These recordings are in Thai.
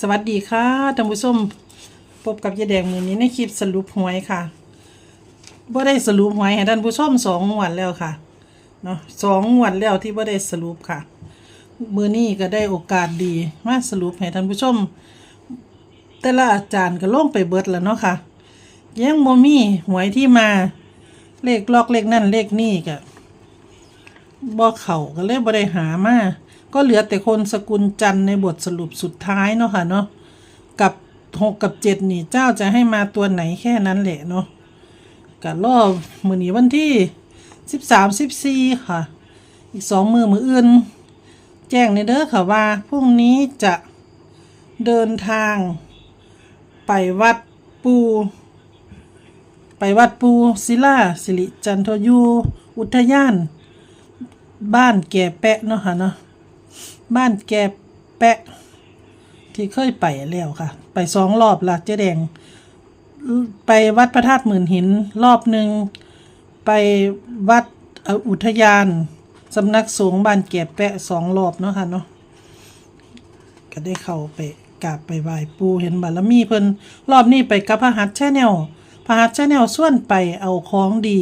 สวัสดีค่ะท่านผู้ชมพบกับยายแดงมือนี้ในคลิปสรุปหวยค่ะบ่ได้สรุปหวยให้ท่านผู้ชมสองงวดแล้วค่ะเนาะสองงวดแล้วที่บ่ได้สรุปค่ะ มือนี้ก็ได้โอกาสดีมาสรุปให้ท่านผู้ชม แต่ละอาจารย์ก็ลงไปเบิดแล้วเนาะค่ะยังบ่มีหวยที่มาเลขลอกเลขนั่นเลขนี่ก็บ่เข่าก็เลยบ่ได้หามา ก็เหลือแต่คนสกุลจันในบทสรุปสุดท้ายเนาะค่ะเนาะกับหกกับเจ็ดนี่เจ้าจะให้มาตัวไหนแค่นั้นแหละเนาะก็รอบมือนี้วันที่สิบสามสิบสี่ค่ะ อีกสองมือมืออื่น แจ้งในเด้อค่ะว่าพรุ่งนี้จะเดินทาง ไปวัดปู ไปวัดปูศิลาสิริจันทยู อุทยาน บ้านแก่แปะเนาะค่ะเนาะ บ้านแก่แปะ ที่เคยไปแล้วค่ะ ไปสองรอบละเจ๊แดง ไปวัดพระธาตุหมื่นหิน รอบหนึ่งไปวัดอุทยานสำนักสงฆ์บ้านแก่แปะสองรอบเนาะค่ะเนาะก็ได้เข้าไปกราบไปไหว้ปูเห็นบารมีเพิ่นรอบนี้ไปกับพระหัตถ์แช่แนวพระหัตถ์แช่แนวส่วนไปเอาของดี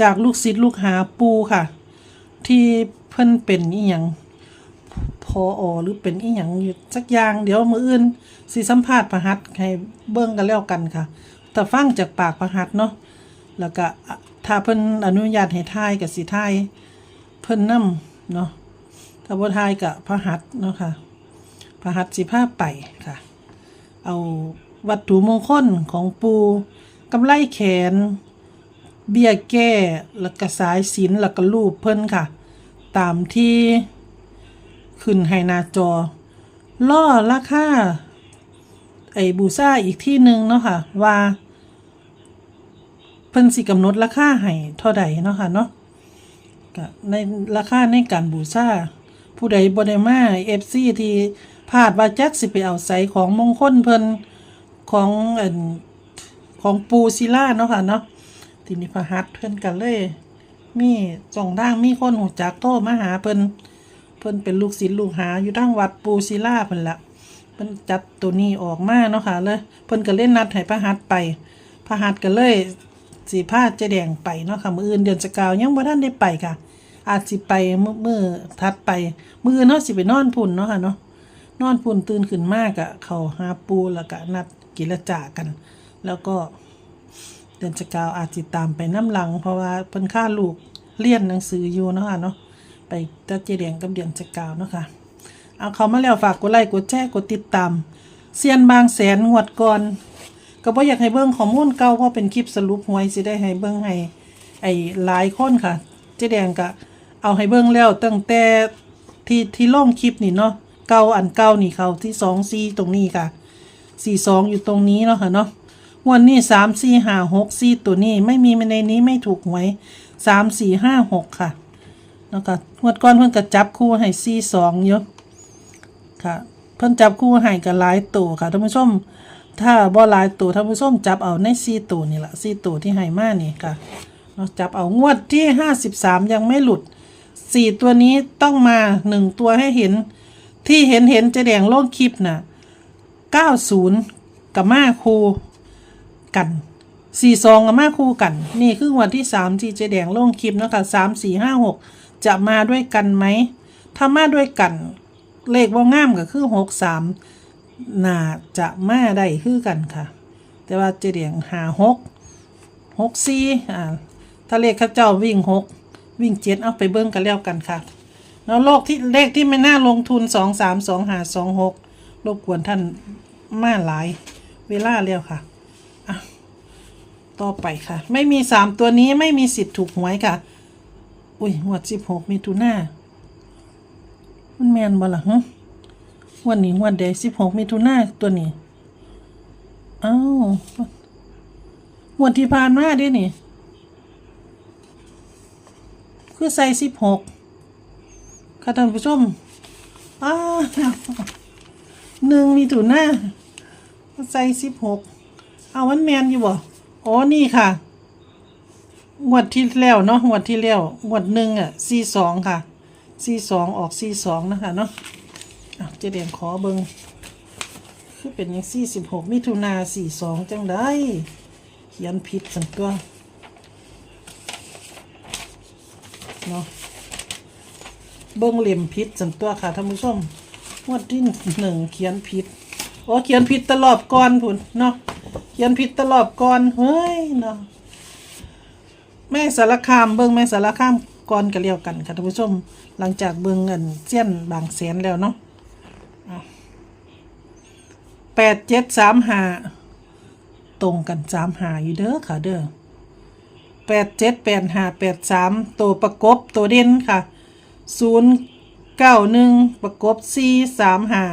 จากลูกศิษย์ลูกหาปูค่ะ ที่เพิ่นเป็นอีหยัง พออหรือเป็นอีหยังอยู่สักอย่างเดี๋ยวมืออื่นสิสัมภาษณ์ประหัตให้เบิ่งกันแล้วกันค่ะ แต่ฟังจากปากประหัตเนาะแล้วก็ถ้าเพิ่นอนุญาตให้ทายกับสิทายเพิ่นนํเนาะถ้าบ่ทายกับพระหัตเนาะค่ะพระหัตสิพาไปค่ะ เอาวัตถุมงคลของปูกำไลแขน เบี้ยแก้แล้วก็สายสินแล้วก็รูปเพิ่นค่ะ ตามที่ ขึ้นให้หน้าจอล่อราคาไอ้บูซ่าอีกที่หนึ่งเนาะค่ะ ว่า เพิ่นสิกำหนดราคาให้เท่าใดเนาะค่ะเนาะก็ในราคาในการบูซ่าผู้ใดบ่ได้มา FC ที่พลาดว่าจักสิไปเอาใส่ของมงคลเพิ่นของอันของปูศิล่าเนาะค่ะเนาะทีนี้พระหัตเพิ่นกันเลย มีจ่องด่างมีคนหูจักโทรมาหาเพิ่น เพิ่นเป็นลูกศิษย์ลูกหาอยู่ดั้งวัดปูศิลาเพิ่นละเพิ่นจัดตัวนี้ออกมาเนาะค่ะเลยเพิ่นก็เล่นนัดให้พระหัตไปพระหัตก็เลยสีผ้าเจแดงไปเนาะค่ะมืออื่นเดือนสกาวยังบ่ทันได้ไปค่ะ อาจสิไปมือมื้อถัดไปมืออื่นเฮาสิไปนอนพุ่นเนาะค่ะเนาะนอนพุ่นตื่นขึ้นมากอะเขาหาปูแล้วก็นัดกิรจากัน แล้วก็เดือนจะกาวอาจติตามไปน้ำหลัง เพราะว่าเพิ่นค่าลูกเรียนหนังสืออยู่เนาะค่ะเนาะ ไปตะเจเดียงกับเดือนจะกาวเนาะค่ะเอาเขามาแล้วฝากกดไลค์กดแชร์กดติดตามเซียนบางแสนงวดก่อนก็บ่อยากให้เบิ่งข้อมูลเก่าเพราะเป็นคลิปสรุปหวยสิได้ให้เบิ่งให้ไอ้หลายคนค่ะ เจแดงก็เอาให้เบิ่งแล้วตั้งแต่ที่ที่ลงคลิปนี่เนาะเก่าอันเก่านี่เขาที่สองซีตรงนี้ค่ะสี่สองอยู่ตรงนี้เนาะค่ะเนาะงวันนี้สามสี่ห้าหกสี่ตัวนี้ไม่มีในนี้ไม่ถูกหวยสามสี่ห้าหกค่ะ แล้วก็งวดก่อนเพิ่นก็จับคู่ให้สี่สองเยอะค่ะ เพิ่นจับคู่ให้กับหลายตัวค่ะท่านผู้ชม ถ้าบ่หลายตัวท่านผู้ชมจับเอาในสี่ตัวนี่แหละสี่ตัวที่ให้มานี่ค่ะเนาจับเอางวดที่ห้าสิบสามยังไม่หลุดสี่ตัวนี้ต้องมาหนึ่งตัวให้เห็น ที่เห็นเห็นจะแดงโลกคลิปน่ะ90กับมาคู่กัน42กับมาคู่กัน นี่คือวันที่3ที่เจแดงลงคลิปนะคะ3 4 5 6 จะมาด้วยกันไหม ถ้ามาด้วยกัน เลขว่างามก็คือ6 3น่าจะมาได้คือกันค่ะ แต่ว่าเจแดงหา6 6 4อ่าถ้าเลขข้าเจ้าวิ่ง6วิ่ง7เอาไปเบิ้งกันแล้วกันค่ะ แล้วโลกที่เลขที่ไม่น่าลงทุน2 3 2 5 2 6รบกวนท่านมาหลายเวลาแล้วค่ะต่อไปค่ะ ไม่มีสามตัวนี้ไม่มีสิทธิ์ถูกหวยค่ะ อุ้ยหวดสิบหกมีตุนามันแมนบ่ล่ะฮะวันนี้หวดเดสิบหกมีตุนาตัวนี้อ้าวหวดที่ผ่านมาดินี่ คือใส่สิบหกค่ะท่านผู้ชมอ้าหนึ่งมีถุนหน้าใส่สิบหก เอาวันแมนอยู่บ่อ๋อนี่ค่ะ งวดที่แล้วเนาะงวดที่แล้วงวดหนึ่งอะสี่สองค่ะสี่สองออกสี่สองนะคะเนาะเจะเดียนขอเบิงคือเป็นยังสี่สิบหกมิถุนาสี่สองจังได้เขียนผิดสันตัวเนาะเบิ้งเหลี่ยมผิดสันตัวค่ะท่านผู้ชมงวดที่หนึ่งเขียนผิดโอ้เขียนผิดตลอดก่อนพุ่นเนาะเขียนผิดตลอดก่อนเฮ้ยเนาะ แม่สารคามเบิ้งแม่สารคามก่อนกันเรียวกันค่ะท่านผู้ชม หลังจากเบิ้งเงินเสี้ยนบางแสนแล้วเนาะแปดเจ็ดสามหาตรงกันสามหาอยู่เด้อค่ะเด้อแปดเจ็ดแปดหาแปดสามตัวประกบตัวเด่นค่ะศูนย์เก้าหนึ่งประกบสี่สามหา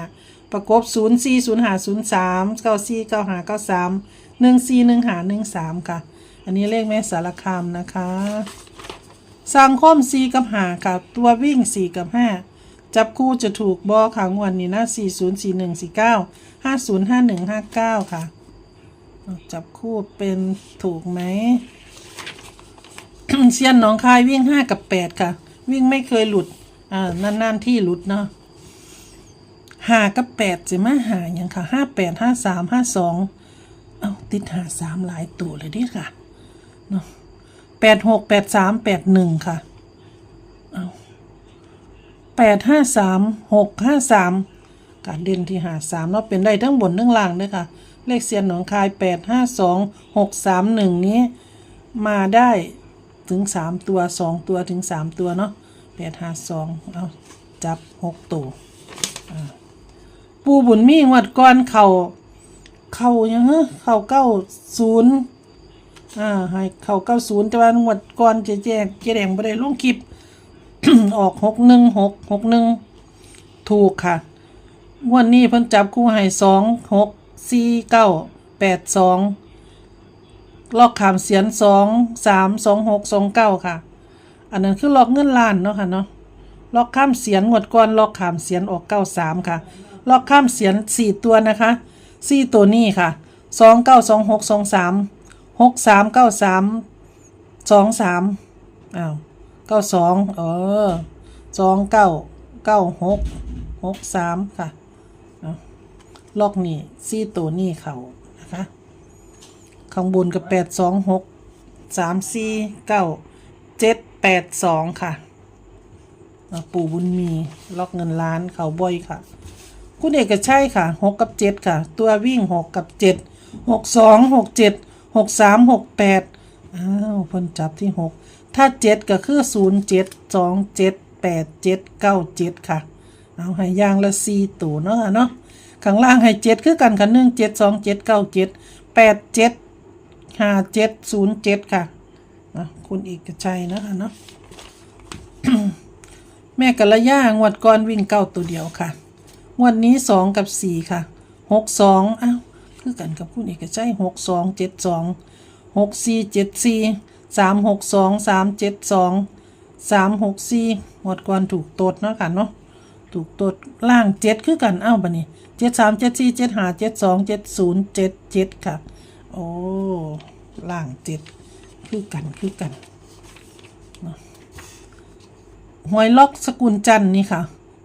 ประกบศูนย์สี่ศูนย์หาศูนย์สามเก้าสี่เก้าหาเก้าสามหนึ่งสี่หนึ่งหาหนึ่งสามค่ะ อันนี้เลขแม่สารคามนะคะสร้างคมสี่กับหาค่ะตัววิ่งสี่กับห้าจับคู่จะถูกบอค่ะงวดนี้นะสี่ศูนย์สี่หนึ่งสี่เก้าห้าศูนย์ห้าหนึ่งห้าเก้าค่ะ จับคู่เป็นถูกไหมเชียนหนองคายวิ่งห้ากับแปดค่ะ วิ่งไม่เคยหลุด อ่า นานๆที่หลุดเนาะหากับแปดจะมาหาอย่างค่ะห้าแปดห้าสามห้าสองเอาติดหาสามหลายตัวเลยดิค่ะ เนาะแปดหกแปดสามแปดหนึ่งค่ะเอาแปดห้าสามหกห้าสามการเด่นที่หาสามเนาะเป็นได้ทั้งบนทั้งล่างด้วยค่ะ เลขเสียนหนองคายแปดห้าสองหกสามหนึ่งนี้ มาได้ถึงสามตัวสองตัวถึงสามตัวเนาะแปดห้าสองเอาจับหกตัวปูบุญมีงวดก้อนเข่าเข่ายังเฮ้เข่าเก้าศูนย์ อ่าให้เข่าเก้าศูนย์แต่ว่างวดก้อนเจ๊แจ๊เจ๊แดงไม่ได้ลงคลิป ออกหกหนึ่งหกหกหนึ่งถูกค่ะงวดนี้เพิ่นจับคู่ให้สองหกสี่เก้าแปดสองลอกขามเสียนสองสามสองหกสองเก้าค่ะ อันนั้นคือลอกเงินล้านเนาะค่ะเนาะลอกข้ามเสียนงวดก่อนลอกขามเสียนออกเก้าสามค่ะลอกข้ามเสียนสี่ตัวนะคะสี่ตัวนี้ค่ะสองเก้าสองหกสองสาม หกสามเก้าสามสองสามอ้าวเก้าสองเออสองเก้าเก้าหกหกสามค่ะเอาลอกนี่สี่ตัวนี้เขานะคะข้างบนกับแปดสองหกสามสี่เก้าเจ็ดแปดสองค่ะปู่บุญมีล็อกเงินล้านเขาบ่อยค่ะ คุณเอกชัยค่ะหกกับเจ็ดค่ะ ตัววิ่งหกกับเจ็ดหกสองหกเจ็ด หกสามหกแปดอ้าวเพิ่นจับที่หกถ้าเจ็ดก็คือศูนย์เจ็ดสองเจ็ดแปดเจ็ดเก้าเจ็ดค่ะ เอาให้ย่างละสี่ตัวเนาะเนาะข้างล่างให้เจ็ดคือกันค่ะหนึ่งเจ็ดสองเจ็ดเก้าเจ็ดแปดเจ็ดห้าเจ็ดศูนย์เจ็ดค่ะนะคุณเอกชัยนะคะเนาะแม่กัลยางวดก่อนวิ่งเก้าตัวเดียวค่ะ งวดนี้สองกับสี่ค่ะหกสองอ้าว คือกันกับคุณเอกชัยหกสองเจ็ดสองหกสี่เจ็ดสี่สามหกสองสามเจ็ดสองสามหกสี่งวดก่อนถูกตดเนาะค่ะเนาะถูกตดล่างเจ็ดคือกันเอ้าบันนี้เจ็ดสามเจ็ดสี่เจ็ดห้าเจ็ดสองเจ็ดศูนย์เจ็ดเจ็ดค่ะ โอ้ล่างเจ็ดคือกันคือกันหวยล็อกสกุลจันนี่ค่ะ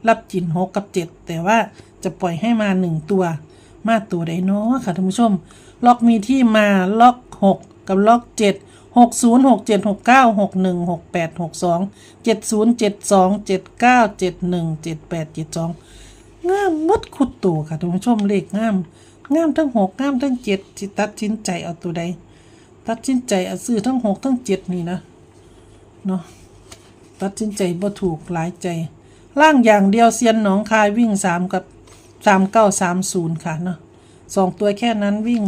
รับจินหกกับเจ็ดแต่ว่าจะปล่อยให้มาหนึ่งตัว มาตัวใดเนาะค่ะท่านผู้ชม ล็อกมีที่มาล็อกหกกับล็อกเจ็ดหกศูนย์หกเจ็ดหกเก้าหกหนึ่งหกแปดหกสองเจ็ดศูนย์เจ็ดสองเจ็ดเก้าเจ็ดหนึ่งเจ็ดแปดเจ็ดสองงามมดขุดตัวค่ะท่านผู้ชมเลขงามงามทั้งหกงามทั้งเจ็ดสิตัดสินใจเอาตัวใด ตัดสินใจเอาซื้อทั้งหกทั้งเจ็ดนี่นะเนาะตัดสินใจบ่ถูกหลายใจ ล่างอย่างเดียวเซียนหนองคายวิ่งสามกับ สามเก้าสามศูนย์ค่ะเนาะสองตัวแค่นั้นวิ่ง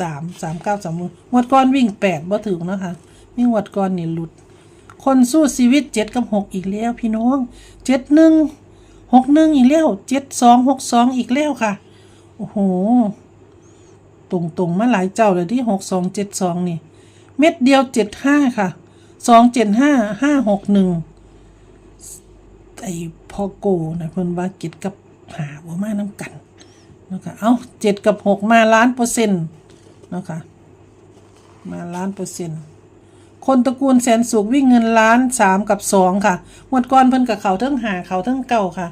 สามสามเก้าสามงวดก้อนวิ่งแปดบ่ถึงนะคะนี่งวดก้อนนี่หลุด คนสู้ชีวิตเจ็ดกับหกอีกแล้วพี่น้องเจ็ดหนึ่งหกหนึ่งอีกแล้วเจ็ดสองหกสองอีกแล้วค่ะ โอ้โหตรงตรงๆมาหลายเจ้าเลยที่หกสองเจ็ดสองนี่ เม็ดเดียวเจ็ดห้าค่ะสองเจ็ดห้าห้าหกหนึ่งไอพ่อโกนะเพิ่นว่าเจ็ดกับ หาว่มาน้ำกันเนาะคะเอาเจ็ดกับหกมาล้านเปอร์เซ็นต์เนาะคะมาล้านเปอร์เซ็นต์คนตระกูลแสนสุขวิ่งเงินล้านสามกับสองค่ะงวดก่อนเพิ่นกับเขาทั้งหาเขาทั้งเก่าค่ะ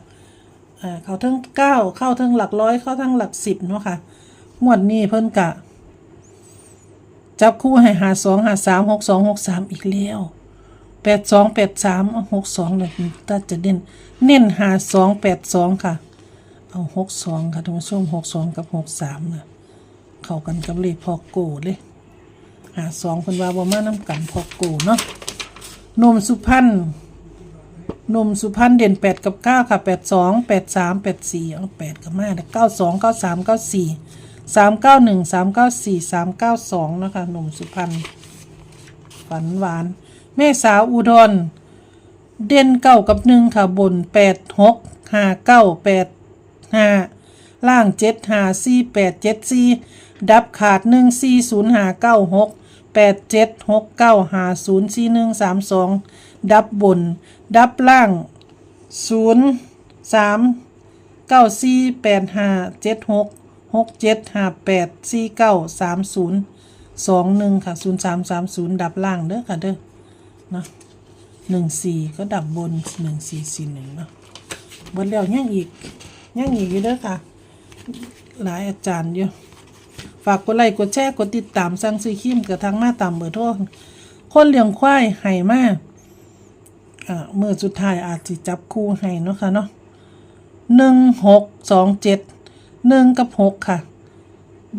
อ่าเขาทั้งเก้าเข้าทั้งหลักร้อยเข้าทั้งหลักสิบเนาะค่ะงวดนี้เพิ่นกะ จับคู่ให้หาสองหาสามหกสองหกสามอีกแล้วแปดสองแปดสามหกสองเลยถ้าจะเน้นเน้นหาสองแปดสองค่ะ เอาหกสองค่ะท่านผู้ชมหกสองกับหกสามนะเข้ากันกับเลขพอโกเลยหาสองคนว่าบ่มาน้ำกันพอโกเนาะหนมสุพรรณหนมสุพรรณเด่นแปดกับเก้าค่ะแปดสองแปดสามแปดสี่เอาแปดกับมาเก้าสองเก้าสามเก้าสี่สามเก้าหนึ่งสามเก้าสี่สามเก้าสองนะคะหนุ่มสุพรรณฝันหวาน แม่สาวอุดร เด่นเก้ากับหนึ่งค่ะบนแปดหกห้าเก้าแปด ห้าล่างเจ็ดห้าสี่แปดเจ็ดสี่ดับขาดหนึ่งสี่ศูนย์ห้าเก้าหกแปดเจ็ดหกเก้าห้าศูนย์สี่หนึ่งสามสองดับบน ดับล่างศูนย์สามเก้าสี่แปดห้าเจ็ดหกหกเจ็ดห้าแปดสี่เก้าสามศูนย์สองหนึ่งค่ะศูนย์สามสามศูนย์ดับล่างเด้อค่ะเด้อนะหนึ่งสี่ก็ดับบนหนึ่งสี่สี่หนึ่งเนาะบนแล้วยังอีก ยังอีกอยู่เด้อค่ะ หลายอาจารย์อยู่ ฝากกดไลค์กดแชร์กดติดตามสั่งซื้อครีมกับทางมาตามเบอร์โทรคนเลี้ยงควายให้มาอ่ามือสุดท้ายอาจจะจับคู่ให้เนาะค่ะเนาะหนึ่งหกสองเจ็ดหนึ่งกับหกค่ะ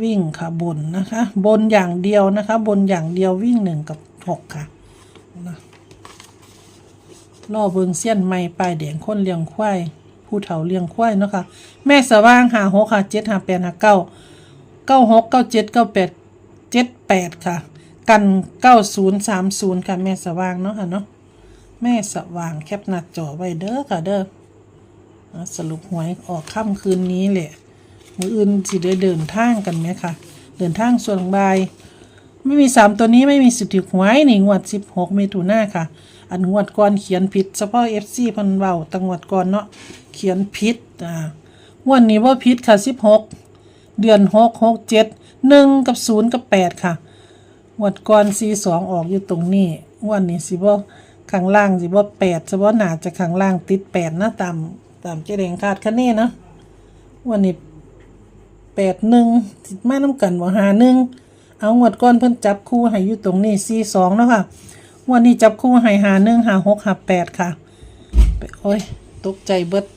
วิ่งค่ะบนนะคะ บนอย่างเดียวนะคะ บนอย่างเดียววิ่งหนึ่งกับหกค่ะล่อเบิงเสี้ยนไม้ปลายแดงคนเลี้ยงควาย ผู้เฒ่าเลี้ยงควายเนาะค่ะแม่สว่างหาหกค่ะเจ็ดหาแปดหาเก้าเก้าหกเก้าเจ็ดเก้าแปดเจ็ดแปดค่ะ กันเก้าศูนย์สามศูนย์ค่ะแม่สว่างเนาะค่ะเนาะแม่สว่างแคปหน้าจอไว้เด้อค่ะเด้อสรุปหวยออกค่ำคืนนี้แหละมืออื่นสิได้เดินทางกันไหมค่ะเดินทางส่วนบาย ไม่มีสามตัวนี้ไม่มีสิทธิ์ถูกหวยนี่งวดสิบหกเมถุนาค่ะ อันงวดก่อนเขียนผิดเฉพาะเอฟซีพันเบาตังงวดก่อนเนาะ เขียนผิดอ่าวดนี้ว่าผิดค่ะสิบหกเดือนหกหกเจ็ดหนึ่งกับศูนย์กับแปดค่ะงวดก่อนสี่สองออกอยู่ตรงนี้วดนี้สิบ่ข้างล่างสิบ่แปดเฉพาหนาจะข้างล่างติดแปดนะตามตามเจเดงคาดคะเน่นะวันนี้แปดหนึ่งติดแมาน้ำกันว่าหาหนึ่งเอางวดก้อนเพิ่นจับคู่ให้อยู่ตรงนี้สี่สองเนาะค่ะวันนี้จับคู่ให้หาหนึ่งหาหกหาแปดค่ะไปโอ้ย ตกใจเบิด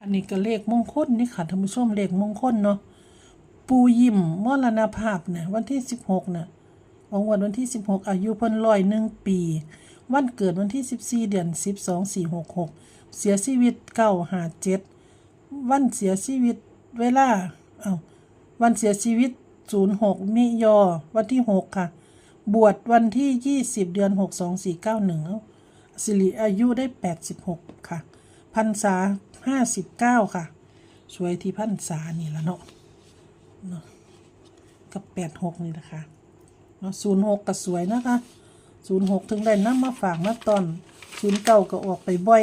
อันนี้ก็เลขมงคลนี่ค่ะท่านผู้ชมเลขมงคลเนาะปูยิ้มมรณภาพเนี่ยวันที่สิบหกเนี่ยของวันวันที่สิบหกอายุเพิ่นร้อยหนึ่งปี วันเกิดวันที่สิบสี่เดือนสิบสองสี่หกหกเสียชีวิตเก้าหาเจ็ดวันเสียชีวิตเวลาเอาวันเสียชีวิต06มิยอวันที่6ค่ะ บวชวันที่20เดือน6 2 4 9 1เอาสิริอายุได้86ค่ะ พันษา59ค่ะ สวยที่พันษานี่ละเนาะเนาะกับ86นี่นะคะเนาะ06ก็สวยนะคะ06ถึงได้นำมาฝากมาตอน09ก็ออกไปบ่อย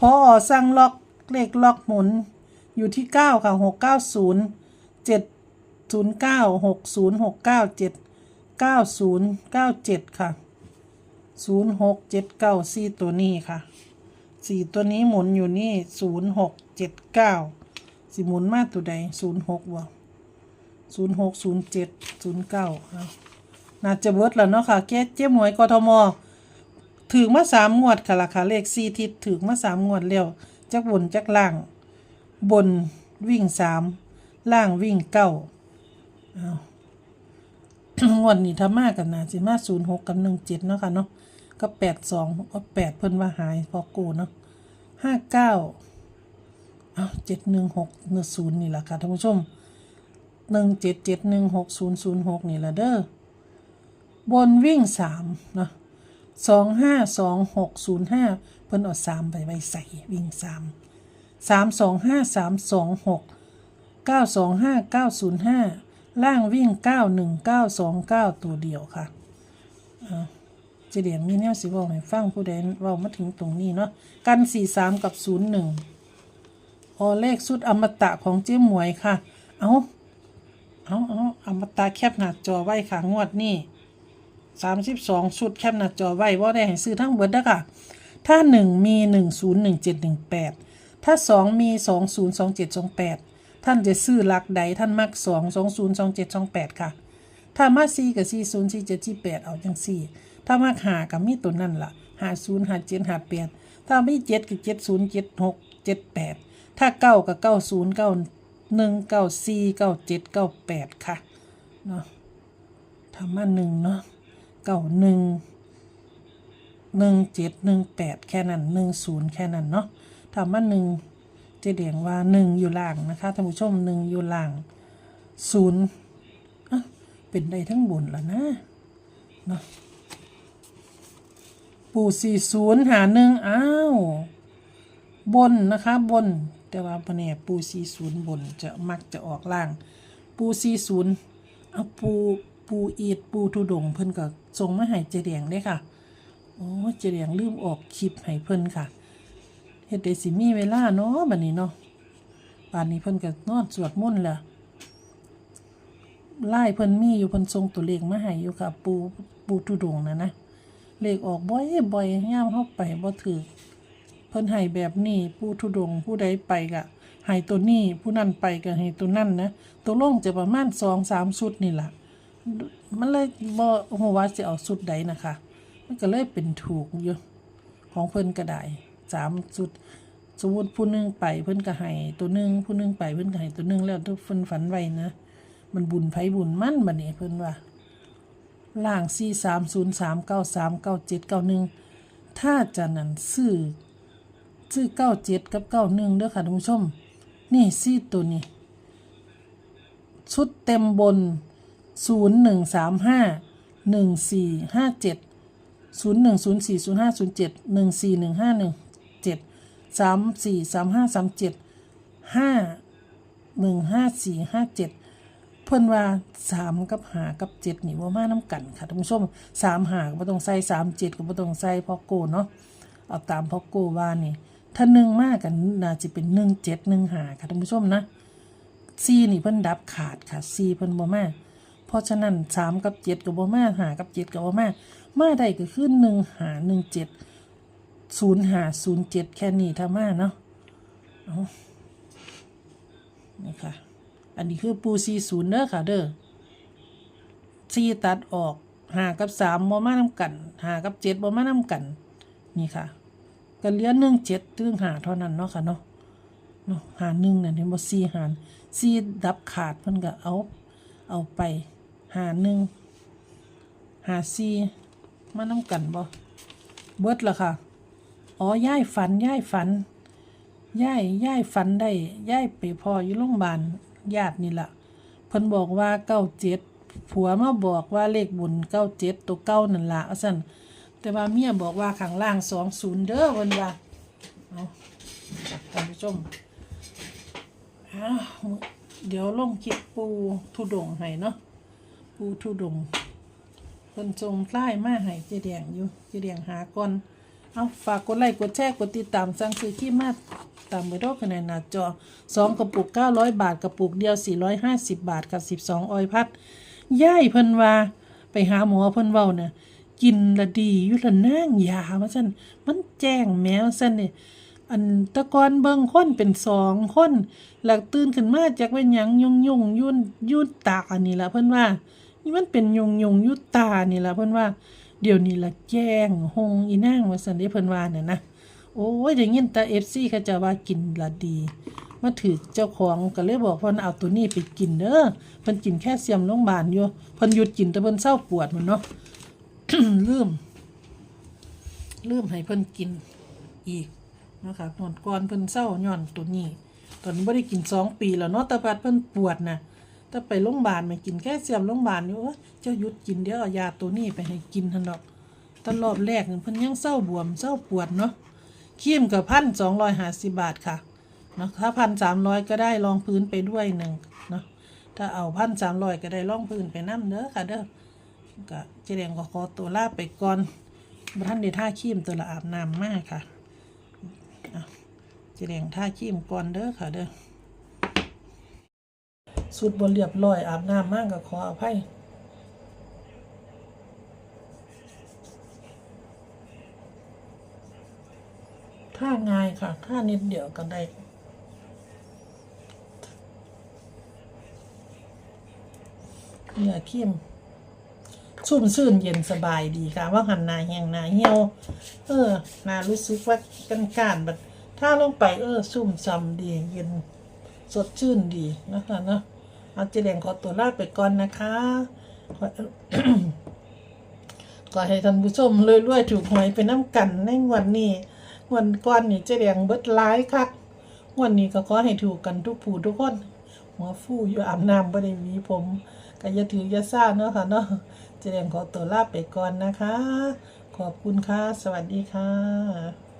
พอสั่งล็อกเลขล็อกหมุนอยู่ที่เก้าค่ะหกเก้าศูนย์เจ็ดศูนย์เก้าหกศูนย์หกเก้าเจ็ดเก้าศูนย์เก้าเจ็ดค่ะศูนย์หกเจ็ดเก้าสี่ตัวนี้ค่ะ สี่ตัวนี้หมุนอยู่นี่ศูนย์หกเจ็ดเก้าสิหมุนมาตัวใดศูนย์หกวะศูนย์หกศูนย์เจ็ดศูนย์เก้าน่าจะเบิดแล้วเนาะค่ะแก้เจ๊หมวยกทมถึงมาสามงวดค่ะราคาเลขสี่ทิศถึงมาสามงวดแล้วจักบนจักล่าง บนวิ่งสามล่างวิ่งเก้าเอางวดนี้ถ้ามากกันนะสิมาศูนย์หกกับหนึ่งเจ็ดเนาะค่ะเนาะ ก็แปดสองก็แปดเพิ่นว่าหายพอกูเนาะห้าเก้าเอาเจ็ดหนึ่งหกเนื้อศูนย์นี่แหละค่ะท่านผู้ชมหนึ่งเจ็ดเจ็ดหนึ่งหกศูนย์ศูนย์หกนี่แหละเด้อบนวิ่งสามเนาะสองห้าสองหกศูนย์ห้าเพิ่นเอาสามไปไว้ใส่วิ่งสามสามสองห้าสามสองหกเก้าสองห้าเก้าศูนย์ห้าล่างวิ่งเก้าหนึ่งเก้าสองเก้าตัวเดียวค่ะเอา เจเดียมมีแนวสิบอกให้ฟังผู้ใดเว่ามาถึงตรงนี้เนาะกันสี่สามกับศูนย์หนึ่งออเลขสุดอมตะของเจ๊หมวยค่ะ เอาเอาเอาอมตะแคบหน้าจอไว้ค่ะงวดนี้สามสิบสองชุดแคปหน้าจอไว้ว่าได้ให้ซื้อทั้งเบิดเด้อค่ะ ถ้าหนึ่งมีหนึ่งศูนย์หนึ่งเจ็ดหนึ่งแปดถ้าสองมีสองศูนย์สองเจ็ดสองแปดท่านจะซื้อหลักใดท่านมักสองสองศูนย์สองเจ็ดสองแปดค่ะ ถ้ามาสี่กับสี่ศูนย์สี่เจ็ดสี่แปดเอาจังสี่ ถ้ามาหากับมีตัวนั่นล่ะหาศูนย์หาเจ็ดหาแปดถ้ามีเจ็ดกับเจ็ดศูนย์เจ็ดหกเจ็ดแปดถ้าเก้ากับเก้าศูนย์เก้าหนึ่งเก้าสี่เก้าเจ็ดเก้าแปดค่ะเนาะทำมาหนึ่งเนาะเก้าหนึ่งหนึ่งเจ็ดหนึ่งแปดแค่นั้นหนึ่งศูนย์แค่นั้นเนาะทำมาหนึ่งจะเดียงว่าหนึ่งอยู่ล่างนะคะท่านผู้ชมหนึ่งอยู่ล่างศูนย์เป็นได้ทั้งบนแล้วนะเนาะ ปู่สี่ศูนย์หาหนึ่งอ้าว บนนะคะบน แต่ว่าปเนี่ยปูสี่ศูนย์บนจะมักจะออกล่าง ปูสี่ศูนย์เอาปูปูอีดปูทุดงเพิ่นก็ส่งมาให้เจแดงได้ค่ะ โอ้เจแดงลืมออกคลิปให้เพิ่นค่ะเฮ็ดได้สิมีเวลาเนาะบัดนี้เนาะป่านนี้เพิ่นก็นอนสวดมนต์แล้วไล่เพิ่นมีอยู่เพิ่นส่งตัวเลขมาให้อยู่ค่ะ ปูปูทุดงนะนะ เลขออกบ่อยบ่อยย่ามเข้าไปบ่ถือเพิ่นให้แบบนี้ปูทุดงผู้ใดไปก็ให้ตัวนี้ผู้นั้นไปก็ให้ตัวนั้นนะตัวลงจะประมาณ2 3ชุดนี่แหละมันเลยบ่ฮู้ว่าสิเอาชุดใดนะคะ มันก็เลยเป็นถูกอยู่ของเพิ่นก็ได้สามชุดสมมุติผู้นึงไปเพิ่นก็ให้ตัวนึงผู้นึงไปเพิ่นก็ให้ตัวนึงแล้วทุกเพิ่นฝันไว้นะ มันบุญไผบุญมั่นบัดนี้เพิ่นว่า ล่าง4 3 0 3 9 3 9 7 9 1 ถ้าจะนั่นซื้อซื้อ97 กับ 91เด้อค่ะท่านผู้ชม นี่ซี่ตัวนี้ ชุดเต็มบน 0135 1457 0104 0507 1415 17 34 35 37 5หนึ่งห้าสี่ห้าเจ็ดเพิ่นว่าสามกับหากับเจ็ดนี่ว่ามาน้ำกันค่ะท่านผู้ชมสามหาก็บ่ต้องใส่สามเจ็ดก็บ่ต้องใส่พอโกเนาะเอาตามพอโกว่านี่ถ้าหนึ่งมากกันน่าจะเป็นหนึ่งเจ็ดหนึ่งหาค่ะท่านผู้ชมนะซีนี่เพิ่นดับขาดค่ะซีเพิ่นบ่มาเพราะฉะนั้นสามกับเจ็ดก็บ่มาหากับเจ็ดก็บ่มามาได้ก็คือหนึ่งหาหนึ่งเจ็ดศูนย์หาศูนย์เจ็ดแค่นี้ถ้ามาเนาะนี่ค่ะ อันนี้คือปูซีศูนย์เด้อค่ะเด้อซีตัดออกหากับสามบ่มาน้ำกันหากับเจ็ดบ่มาน้ำกัน นี่ค่ะก็เหลือหนึ่งเจ็ดเรื่องหาเท่านั้นเนาะค่ะเนาะเนาะหาหนึ่งเนี่ยเห็นบ่ซีหารซีดับขาดเพิ่นก็เอาเอาไปหาหนึ่งหาซีมาน้ำกันบ่เบิดละค่ะ อ๋อย่ายฝันย่ายฝันย่ายย่ายฝันได้ย่ายไปพออยู่โรงพยาบาล ญาตินี่ละเพิ่นบอกว่าเก้าเจ็ดผัวมาบอกว่าเลขบุญเก้าเจ็ดตัวเก้านั่นละเอาสั่นแต่ว่าเมียบอกว่าข้างล่างสองศูนย์เด้อเพิ่นว่าเอาท่านผู้ชมอ้าเดี๋ยวลงคลิปปูทุดงให้เนาะปูทุดงเพิ่นทรงไล่มาให้เจแดงอยู่เจแดงหาก่อน เอาฝากกดไลค์กดแชร์กดติดตามสั่งซื้อขี้มาตามเบอร์โทรคะแนนหน้าจอ 2 กระปุก 900 บาท กระปุกเดียว 450 บาท กับ 12 ออยพัดย่ายเพิ่นว่า ไปหาหมอเพิ่นเว้าเนี่ยกินละดีอยู่ละนางยาว่าซั่นมันแจ้งแมวซั่นนี่ยอันตะกอนเบิ่งคนเป็นสองคนหลักตื่นขึ้นมาจากเป็นหยังยุ่งยุ่งยุ่นยุ่นตาอันนี้ละเพิ่นว่านี่มันเป็นยุ่งยุ่งยุ่ตานี่ละเพิ่นว่า เดี๋ยวนี้ละแจ้งหงอีนางว่าสันได้เพิ่นว่าเนี่ยนะโอ้ยได้ยินแต่เอฟซีเขาจะว่ากินละดี มาถือเจ้าของก็เลยบอกเพิ่นเอาตัวนี้ไปกินเด้อเพิ่นกินแค่เสียมโรงพยาบาลอยู่เพิ่นหยุดกินแต่เพิ่นเศร้าปวดมันเนาะลืมลืมให้เพิ่นกินอีกนะคะนอนก่อนเพิ่นเศร้าย้อนตัวนี้ ตอนนี้บ่ได้กินสองปีแล้วเนาะแต่ปัดเพิ่นปวดน่ะ ถ้าไปโรงพยาบาลมากินแค่เสียมโรงพยาบาลอยู่เอ้ยเจ้าหยุดกินเดี๋ยวเอายาตัวนี้ไปให้กินทันดอกตอนรอบแรกนี่เพิ่นยังเศร้าบวมเศร้าปวดเนาะครีมกับพันสองร้อยห้าสิบบาทค่ะเนาะถ้าพันสามร้อยก็ได้รองพื้นไปด้วยหนึ่งเนาะถ้าเอาพันสามร้อยก็ได้รองพื้นไปน้ำเด้อค่ะเด้อก็เจรียงก็ขอตัวลาไปก่อนบ่ท่านได้ท่าครีมตัวละอาบน้ำมากค่ะเจรียงท่าครีมก่อนเด้อค่ะเด้อ สุดบนเรียบร้อย อาบน้ำมากก็ขออภัยท่าง่ายค่ะค่านิดเดียวก็ได้เนื้อเข้มชุ่มชื่นเย็นสบายดีค่ะ ว่าหันนาแหงนาเหี่ยว เออ นารู้สึกว่ากันการแบบถ้าลงไปเออ ชุ่มซำดีเย็นสดชื่นดีนะคะเนาะ เอาเจแดงขอตัวลาไปก่อนนะคะขอก็ให้ท่านผู้ชมรวยๆถูกหวยไปน้ำกันในวันนี้วันก่อนนี่เจแดงเบิดร้ายคักวันนี้ก็ขอให้ถูกกันทุกผู้ทุกคน หัวฟูอยู่อาบน้ำบ่ได้หวีผมก็อย่าถืออย่าซ่าเนาะค่ะเนาะเจแดงขอตัวลาไปก่อนนะคะ ขอบคุณค่ะ สวัสดีค่ะ